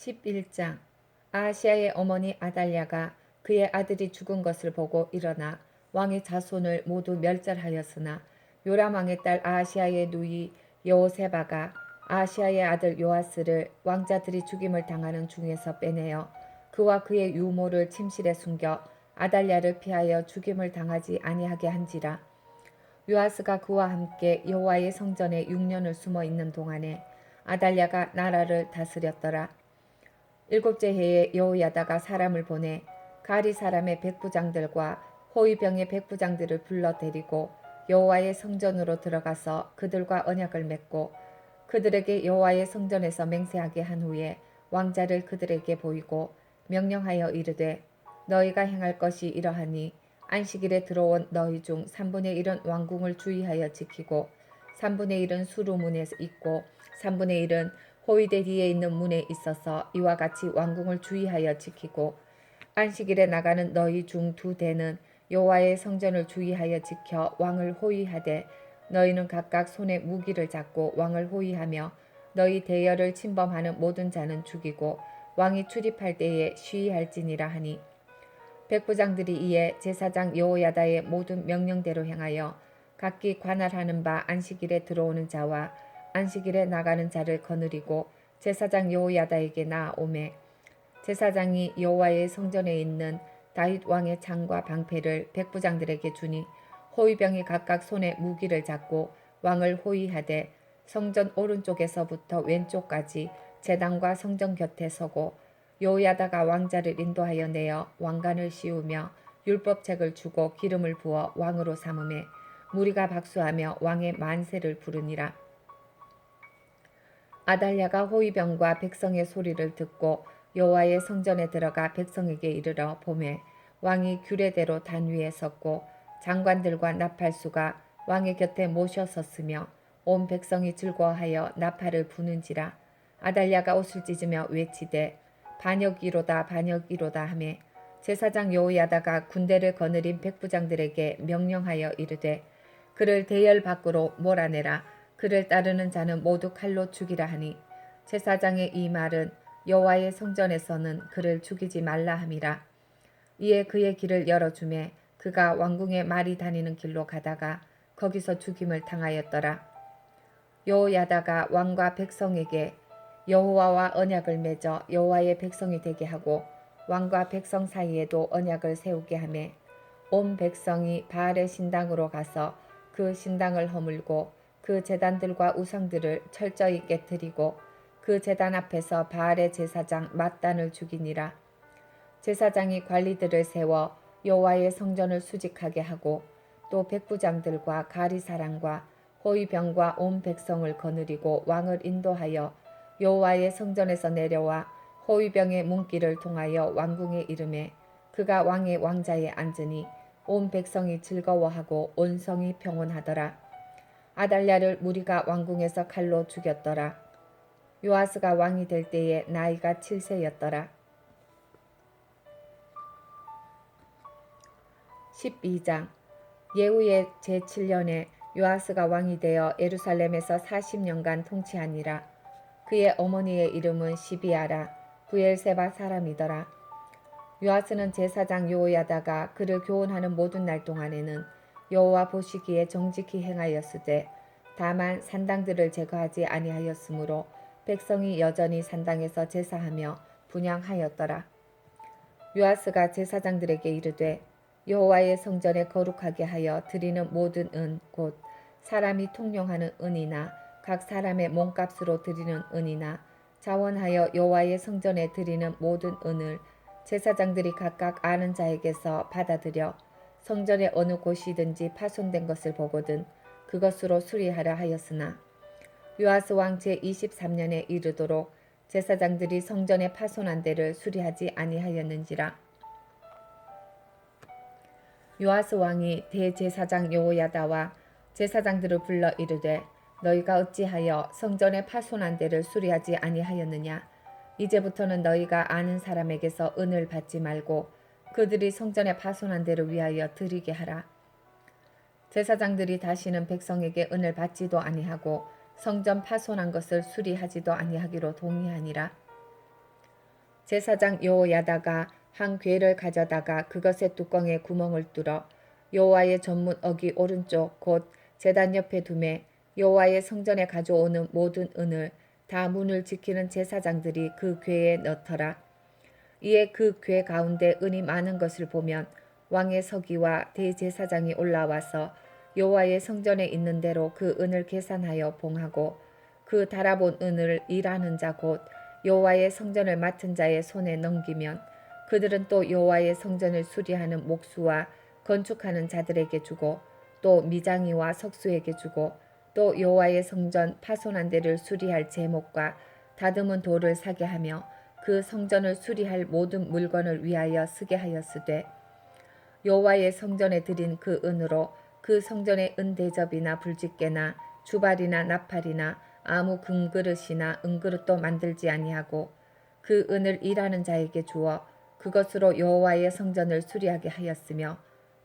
11장 아시아의 어머니 아달랴가 그의 아들이 죽은 것을 보고 일어나 왕의 자손을 모두 멸절하였으나 요람 왕의 딸 아시아의 누이 여호세바가 아시아의 아들 요아스를 왕자들이 죽임을 당하는 중에서 빼내어 그와 그의 유모를 침실에 숨겨 아달랴를 피하여 죽임을 당하지 아니하게 한지라. 요아스가 그와 함께 여호와의 성전에 6년을 숨어 있는 동안에 아달랴가 나라를 다스렸더라 일곱째 해에 여호야다가 사람을 보내 가리 사람의 백부장들과 호위병의 백부장들을 불러 데리고 여호와의 성전으로 들어가서 그들과 언약을 맺고 그들에게 여호와의 성전에서 맹세하게 한 후에 왕자를 그들에게 보이고 명령하여 이르되 너희가 행할 것이 이러하니 안식일에 들어온 너희 중 3분의 1은 왕궁을 주의하여 지키고 3분의 1은 수루문에 있고 3분의 1은 호위대 뒤에 있는 문에 있어서 이와 같이 왕궁을 주의하여 지키고 안식일에 나가는 너희 중 두 대는 여호와의 성전을 주의하여 지켜 왕을 호위하되 너희는 각각 손에 무기를 잡고 왕을 호위하며 너희 대열을 침범하는 모든 자는 죽이고 왕이 출입할 때에 시위할지니라 하니. 백부장들이 이에 제사장 여호야다의 모든 명령대로 행하여 각기 관할하는 바 안식일에 들어오는 자와 안식일에 나가는 자를 거느리고 제사장 여호야다에게 나아오매 제사장이 여호와의 성전에 있는 다윗 왕의 창과 방패를 백부장들에게 주니 호위병이 각각 손에 무기를 잡고 왕을 호위하되 성전 오른쪽에서부터 왼쪽까지 제단과 성전 곁에 서고 여호야다가 왕자를 인도하여 내어 왕관을 씌우며 율법책을 주고 기름을 부어 왕으로 삼음에 무리가 박수하며 왕의 만세를 부르니라. 아달랴가 호위병과 백성의 소리를 듣고 여호와의 성전에 들어가 백성에게 이르러 보매 왕이 규례대로 단 위에 섰고 장관들과 나팔수가 왕의 곁에 모셔 섰으며 온 백성이 즐거워하여 나팔을 부는지라 아달랴가 옷을 찢으며 외치되 반역이로다 반역이로다 하매 제사장 여호야다가 군대를 거느린 백부장들에게 명령하여 이르되 그를 대열 밖으로 몰아내라 그를 따르는 자는 모두 칼로 죽이라 하니 제사장의 이 말은 여호와의 성전에서는 그를 죽이지 말라 함이라. 이에 그의 길을 열어주매 그가 왕궁에 말이 다니는 길로 가다가 거기서 죽임을 당하였더라. 여호야다가 왕과 백성에게 여호와와 언약을 맺어 여호와의 백성이 되게 하고 왕과 백성 사이에도 언약을 세우게 하매 온 백성이 바알의 신당으로 가서 그 신당을 허물고 그 제단들과 우상들을 철저히 깨뜨리고 그 제단 앞에서 바알의 제사장 mat단을 죽이니라. 제사장이 관리들을 세워 여호와의 성전을 수직하게 하고 또 백부장들과 가리사랑과 호위병과 온 백성을 거느리고 왕을 인도하여 여호와의 성전에서 내려와 호위병의 문길을 통하여 왕궁에 이름에 그가 왕의 왕자에 앉으니 온 백성이 즐거워하고 온 성이 평온하더라. 아달랴를 무리가 왕궁에서 칼로 죽였더라. 요아스가 왕이 될 때에 나이가 7세였더라. 12장 예후의 제7년에 요아스가 왕이 되어 예루살렘에서 40년간 통치하니라. 그의 어머니의 이름은 시비아라 부엘세바 사람이더라. 요아스는 제사장 요야다가 그를 교훈하는 모든 날 동안에는 여호와 보시기에 정직히 행하였으되 다만 산당들을 제거하지 아니하였으므로 백성이 여전히 산당에서 제사하며 분양하였더라. 요아스가 제사장들에게 이르되 여호와의 성전에 거룩하게 하여 드리는 모든 은 곧 사람이 통용하는 은이나 각 사람의 몸값으로 드리는 은이나 자원하여 여호와의 성전에 드리는 모든 은을 제사장들이 각각 아는 자에게서 받아들여 성전의 어느 곳이든지 파손된 것을 보거든 그것으로 수리하라 하였으나 요아스 왕 제23년에 이르도록 제사장들이 성전의 파손한 데를 수리하지 아니하였는지라. 요아스 왕이 대제사장 여호야다와 제사장들을 불러 이르되 너희가 어찌하여 성전의 파손한 데를 수리하지 아니하였느냐? 이제부터는 너희가 아는 사람에게서 은을 받지 말고 그들이 성전의 파손한 데를 위하여 드리게 하라 제사장들이 다시는 백성에게 은을 받지도 아니하고 성전 파손한 것을 수리하지도 아니하기로 동의하니라 제사장 여호야다가 한 괴를 가져다가 그것의 뚜껑에 구멍을 뚫어 여호와의 전문 어기 오른쪽 곧 제단 옆에 두매 여호와의 성전에 가져오는 모든 은을 다 문을 지키는 제사장들이 그 궤에 넣더라. 이에 그 궤 가운데 은이 많은 것을 보면 왕의 서기와 대제사장이 올라와서 여호와의 성전에 있는 대로 그 은을 계산하여 봉하고 그 달아본 은을 일하는 자 곧 여호와의 성전을 맡은 자의 손에 넘기면 그들은 또 여호와의 성전을 수리하는 목수와 건축하는 자들에게 주고 또 미장이와 석수에게 주고 또 여호와의 성전 파손한 데를 수리할 제목과 다듬은 돌을 사게 하며 그 성전을 수리할 모든 물건을 위하여 쓰게 하였으되 여호와의 성전에 드린 그 은으로 그 성전의 은 대접이나 불집게나 주발이나 나팔이나 아무 금그릇이나 은그릇도 만들지 아니하고 그 은을 일하는 자에게 주어 그것으로 여호와의 성전을 수리하게 하였으며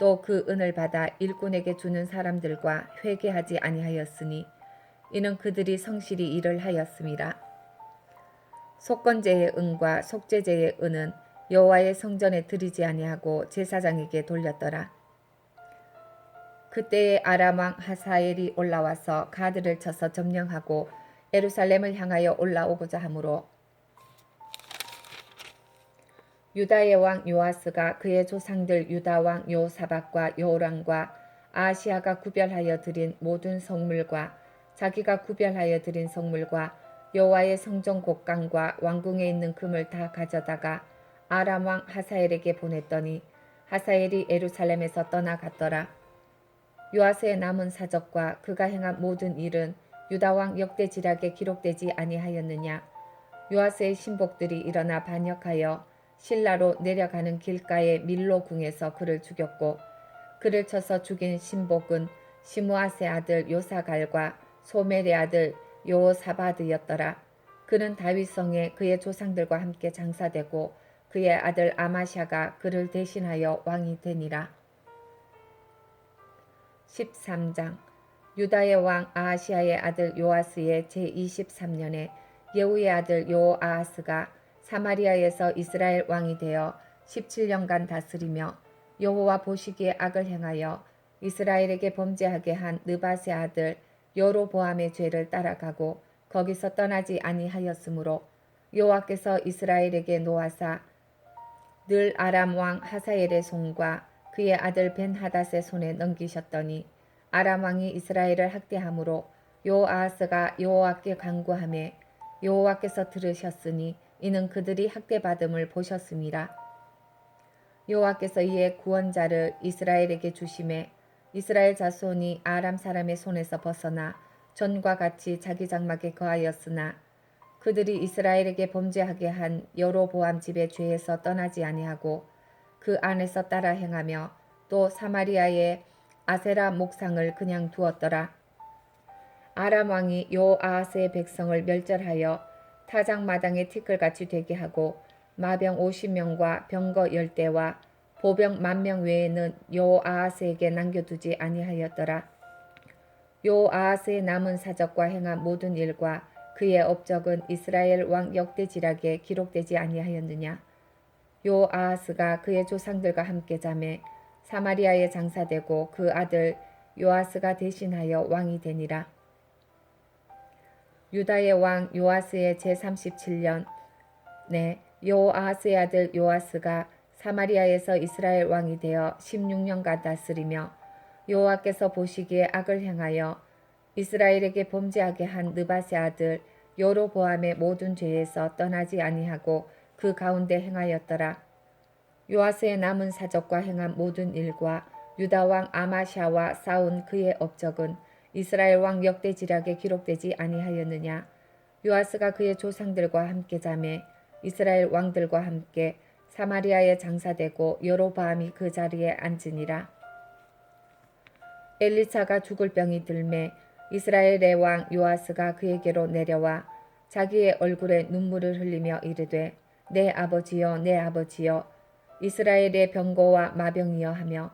또 그 은을 받아 일꾼에게 주는 사람들과 회개하지 아니하였으니 이는 그들이 성실히 일을 하였음이라 속건제의 은과 속죄제의 은은 여호와의 성전에 드리지 아니하고 제사장에게 돌렸더라. 그때에 아람 왕 하사엘이 올라와서 가드를 쳐서 점령하고 예루살렘을 향하여 올라오고자 하므로 유다의 왕 요아스가 그의 조상들 유다 왕 요사박과 요람과 아시아가 구별하여 드린 모든 성물과 자기가 구별하여 드린 성물과 여호와의 성전 곡간과 왕궁에 있는 금을 다 가져다가 아람 왕 하사엘에게 보냈더니 하사엘이 예루살렘에서 떠나갔더라. 요아스의 남은 사적과 그가 행한 모든 일은 유다 왕 역대지략에 기록되지 아니하였느냐 요아스의 신복들이 일어나 반역하여 신라로 내려가는 길가의 밀로 궁에서 그를 죽였고 그를 쳐서 죽인 신복은 시므아스의 아들 요사갈과 소멜의 아들 요사바드였더라. 그는 다윗성에 그의 조상들과 함께 장사되고 그의 아들 아마샤가 그를 대신하여 왕이 되니라. 13장. 유다의 왕 아하시아의 아들 요아스의 제23년에 예후의 아들 요아하스가 사마리아에서 이스라엘 왕이 되어 17년간 다스리며 여호와 보시기에 악을 행하여 이스라엘에게 범죄하게 한 느바세 아들 여로보암의 죄를 따라가고 거기서 떠나지 아니하였으므로 여호와께서 이스라엘에게 노하사 늘 아람 왕 하사엘의 손과 그의 아들 벤하닷의 손에 넘기셨더니 아람 왕이 이스라엘을 학대함으로 요아하스가 여호와께 간구하매 여호와께서 들으셨으니 이는 그들이 학대받음을 보셨습니다. 여호와께서 이에 구원자를 이스라엘에게 주심에 이스라엘 자손이 아람 사람의 손에서 벗어나 전과 같이 자기 장막에 거하였으나 그들이 이스라엘에게 범죄하게 한 여로보암 집의 죄에서 떠나지 아니하고 그 안에서 따라 행하며 또 사마리아의 아세라 목상을 그냥 두었더라. 아람 왕이 요아하스의 백성을 멸절하여 타작 마당에 티끌같이 되게 하고 마병 50명과 병거 10대와 보병 만명 외에는 요아하스에게 남겨두지 아니하였더라. 요아하스의 남은 사적과 행한 모든 일과 그의 업적은 이스라엘 왕 역대지락에 기록되지 아니하였느냐. 요아하스가 그의 조상들과 함께 잠에 사마리아에 장사되고 그 아들 요아스가 대신하여 왕이 되니라. 유다의 왕 요아스의 제37년 네 요아스의 아들 요아스가 사마리아에서 이스라엘 왕이 되어 16년간 다스리며 여호와께서 보시기에 악을 행하여 이스라엘에게 범죄하게 한 느바세 아들 여로보암의 모든 죄에서 떠나지 아니하고 그 가운데 행하였더라. 요아스의 남은 사적과 행한 모든 일과 유다 왕 아마샤와 싸운 그의 업적은 이스라엘 왕 역대지략에 기록되지 아니하였느냐 요아스가 그의 조상들과 함께 잠에 이스라엘 왕들과 함께 사마리아에 장사되고 여로바암이 그 자리에 앉으니라. 엘리사가 죽을 병이 들매 이스라엘의 왕 요아스가 그에게로 내려와 자기의 얼굴에 눈물을 흘리며 이르되 내 아버지여 내 아버지여 이스라엘의 병거와 마병이여 하며.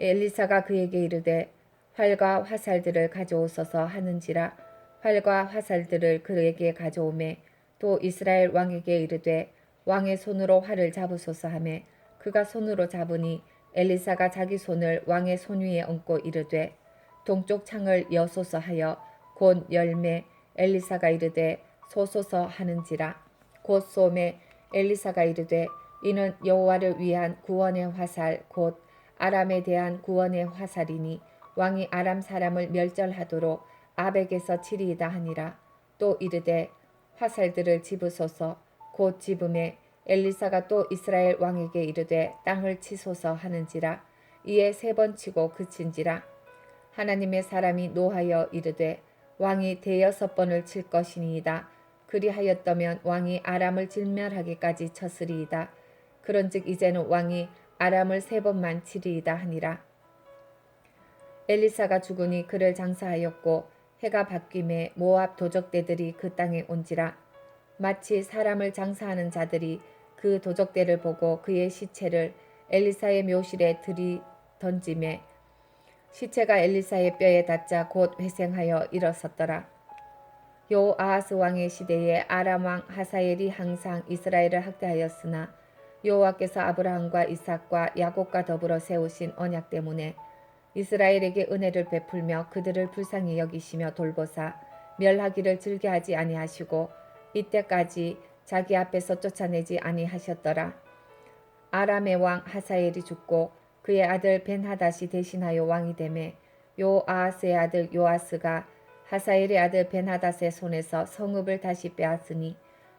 엘리사가 그에게 이르되 활과 화살들을 가져오소서 하는지라. 활과 화살들을 그에게 가져오매 또 이스라엘 왕에게 이르되 왕의 손으로 활을 잡으소서 하매 그가 손으로 잡으니 엘리사가 자기 손을 왕의 손 위에 얹고 이르되 동쪽 창을 여소서 하여 곧 열매 엘리사가 이르되 소소서 하는지라. 곧 쏘매 엘리사가 이르되 이는 여호와를 위한 구원의 화살 곧 아람에 대한 구원의 화살이니 왕이 아람 사람을 멸절하도록 아벡에서 치리이다 하니라. 또 이르되 화살들을 집으소서 곧 집음에 엘리사가 또 이스라엘 왕에게 이르되 땅을 치소서 하는지라. 이에 세 번 치고 그친지라. 하나님의 사람이 노하여 이르되 왕이 대여섯 번을 칠 것이니이다. 그리하였더면 왕이 아람을 진멸하기까지 쳤으리이다. 그런즉 이제는 왕이 아람을 세 번만 치리이다 하니라. 엘리사가 죽으니 그를 장사하였고 해가 바뀜에 모압 도적대들이 그 땅에 온지라 마치 사람을 장사하는 자들이 그 도적대를 보고 그의 시체를 엘리사의 묘실에 들이 던짐에 시체가 엘리사의 뼈에 닿자 곧 회생하여 일어섰더라. 요 아하스 왕의 시대에 아람 왕 하사엘이 항상 이스라엘을 학대하였으나 여호와께서 아브라함과 이삭과 야곱과 더불어 세우신 언약 때문에 이스라엘에게 은혜를 베풀며 그들을 불쌍히 여기시며 돌보사 멸하기를 즐겨하지 아니하시고 이때까지 자기 앞에서 쫓아내지 아니하셨더라. 아람의 왕 하사엘이 죽고 그의 아들 벤하닷이 대신하여 왕이 되매 요아하스의 아들 요아스가 하사엘의 아들 벤하닷의 손에서 성읍을 다시 빼앗으니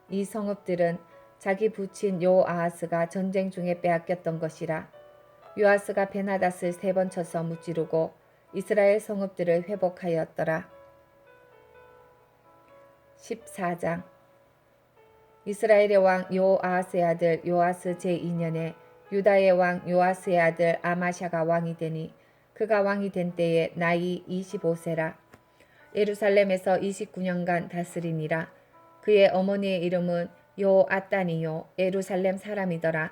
이 성읍들은 자기 부친 요아하스가 전쟁 중에 빼앗겼던 것이라 요아스가 베나닷을 세 번 쳐서 무찌르고 이스라엘 성읍들을 회복하였더라. 14장 이스라엘의 왕 요아스의 아들 요아스 제2년에 유다의 왕 요아스의 아들 아마샤가 왕이 되니 그가 왕이 된 때에 나이 25세라. 예루살렘에서 29년간 다스리니라. 그의 어머니의 이름은 요아따니요 예루살렘 사람이더라.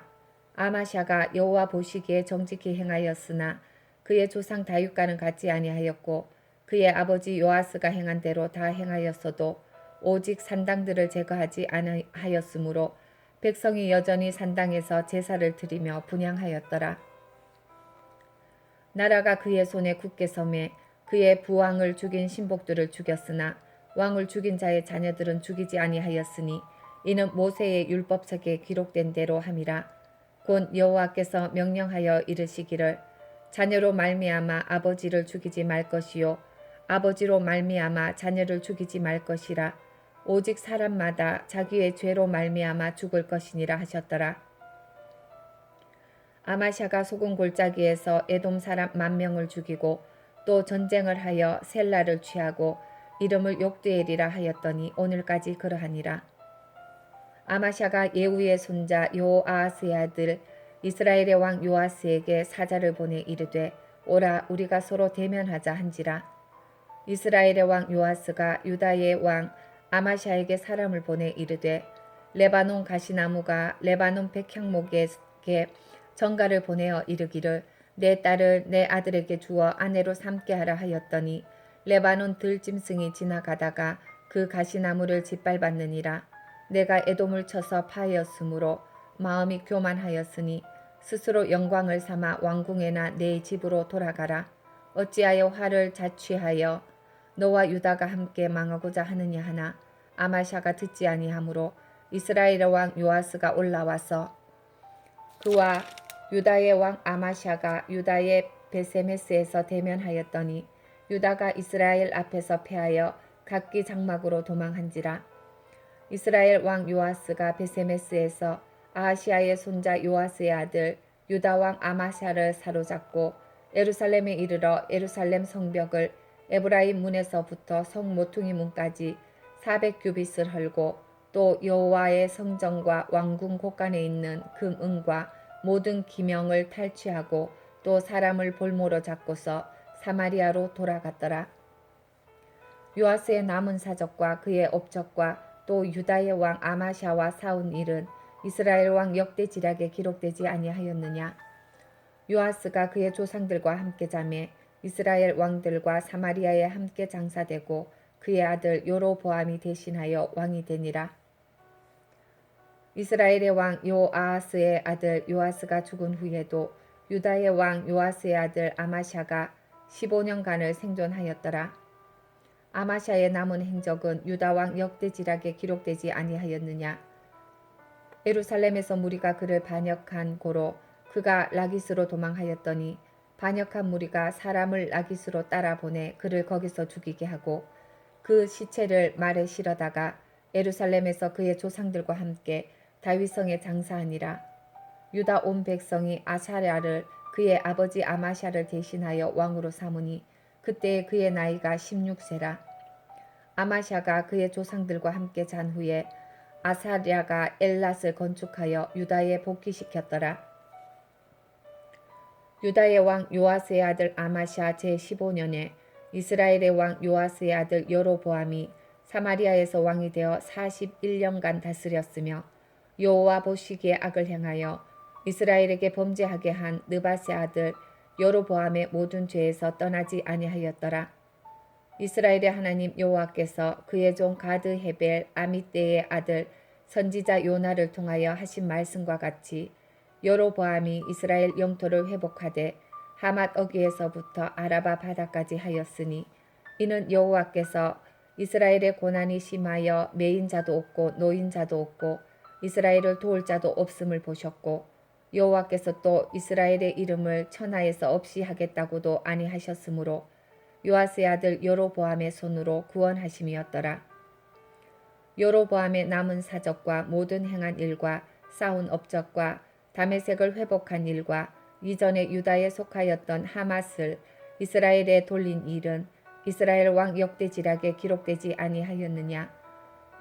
아마샤가 여호와 보시기에 정직히 행하였으나 그의 조상 다윗과는 같지 아니하였고 그의 아버지 요아스가 행한 대로 다 행하였어도 오직 산당들을 제거하지 아니하였으므로 백성이 여전히 산당에서 제사를 드리며 분양하였더라. 나라가 그의 손에 굳게 섬에 그의 부왕을 죽인 신복들을 죽였으나 왕을 죽인 자의 자녀들은 죽이지 아니하였으니 이는 모세의 율법책에 기록된 대로 함이라. 곧 여호와께서 명령하여 이르시기를 자녀로 말미암아 아버지를 죽이지 말 것이요 아버지로 말미암아 자녀를 죽이지 말 것이라 오직 사람마다 자기의 죄로 말미암아 죽을 것이니라 하셨더라. 아마샤가 소금 골짜기에서 에돔 사람 만 명을 죽이고 또 전쟁을 하여 셀라를 취하고 이름을 욕두엘이라 하였더니 오늘까지 그러하니라. 아마샤가 예후의 손자 요아스의 아들 이스라엘의 왕 요아스에게 사자를 보내 이르되 오라 우리가 서로 대면하자 한지라 이스라엘의 왕 요아스가 유다의 왕 아마샤에게 사람을 보내 이르되 레바논 가시나무가 레바논 백향목에게 전가를 보내어 이르기를 내 딸을 내 아들에게 주어 아내로 삼게 하라 하였더니 레바논 들짐승이 지나가다가 그 가시나무를 짓밟았느니라 내가 애돔을 쳐서 파하였으므로 마음이 교만하였으니 스스로 영광을 삼아 왕궁에나 내 집으로 돌아가라. 어찌하여 화를 자취하여 너와 유다가 함께 망하고자 하느냐 하나 아마샤가 듣지 아니하므로 이스라엘의 왕 요아스가 올라와서 그와 유다의 왕 아마샤가 유다의 베세메스에서 대면하였더니 유다가 이스라엘 앞에서 패하여 각기 장막으로 도망한지라. 이스라엘 왕 요아스가 베세메스에서 아하시아의 손자 요아스의 아들 유다 왕 아마샤를 사로잡고 예루살렘에 이르러 예루살렘 성벽을 에브라임 문에서부터 성 모퉁이 문까지 400규빗을 헐고 또 여호와의 성전과 왕궁 곳간에 있는 금은과 모든 기명을 탈취하고 또 사람을 볼모로 잡고서 사마리아로 돌아갔더라. 요아스의 남은 사적과 그의 업적과 또 유다의 왕 아마샤와 싸운 일은 이스라엘 왕 역대 지략에 기록되지 아니하였느냐 요아스가 그의 조상들과 함께 자매 이스라엘 왕들과 사마리아에 함께 장사되고 그의 아들 요로보암이 대신하여 왕이 되니라 이스라엘의 왕 요아하스의 아들 요아스가 죽은 후에도 유다의 왕 요아스의 아들 아마샤가 15년간을 생존하였더라. 아마샤의 남은 행적은 유다 왕 역대지락에 기록되지 아니하였느냐. 예루살렘에서 무리가 그를 반역한 고로 그가 라기스로 도망하였더니 반역한 무리가 사람을 라기스로 따라 보내 그를 거기서 죽이게 하고 그 시체를 말에 실어다가 예루살렘에서 그의 조상들과 함께 다윗성에 장사하니라. 유다 온 백성이 아사랴를 그의 아버지 아마샤를 대신하여 왕으로 삼으니 그때에 그의 나이가 16세라. 아마샤가 그의 조상들과 함께 잔 후에 아사랴가 엘랏을 건축하여 유다에 복귀시켰더라. 유다의 왕 요아스의 아들 아마샤 제15년에 이스라엘의 왕 요아스의 아들 여로보암이 사마리아에서 왕이 되어 41년간 다스렸으며 여호와 보시기에 악을 행하여 이스라엘에게 범죄하게 한 느바세 아들 여로보암의 모든 죄에서 떠나지 아니하였더라. 이스라엘의 하나님 여호와께서 그의 종 가드 헤벨 아미떼의 아들 선지자 요나를 통하여 하신 말씀과 같이 여로보암이 이스라엘 영토를 회복하되 하맛 어귀에서부터 아라바 바다까지 하였으니 이는 여호와께서 이스라엘의 고난이 심하여 메인 자도 없고 노인 자도 없고 이스라엘을 도울 자도 없음을 보셨고 여호와께서 또 이스라엘의 이름을 천하에서 없이 하겠다고도 아니하셨으므로 요아스의 아들 여로보암의 손으로 구원하심이었더라. 여로보암의 남은 사적과 모든 행한 일과 싸운 업적과 다메색을 회복한 일과 이전에 유다에 속하였던 하맛을 이스라엘에 돌린 일은 이스라엘 왕 역대지락에 기록되지 아니하였느냐?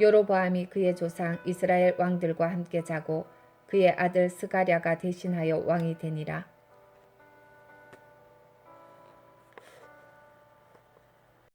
여로보암이 그의 조상 이스라엘 왕들과 함께 자고 그의 아들 스가랴가 대신하여 왕이 되니라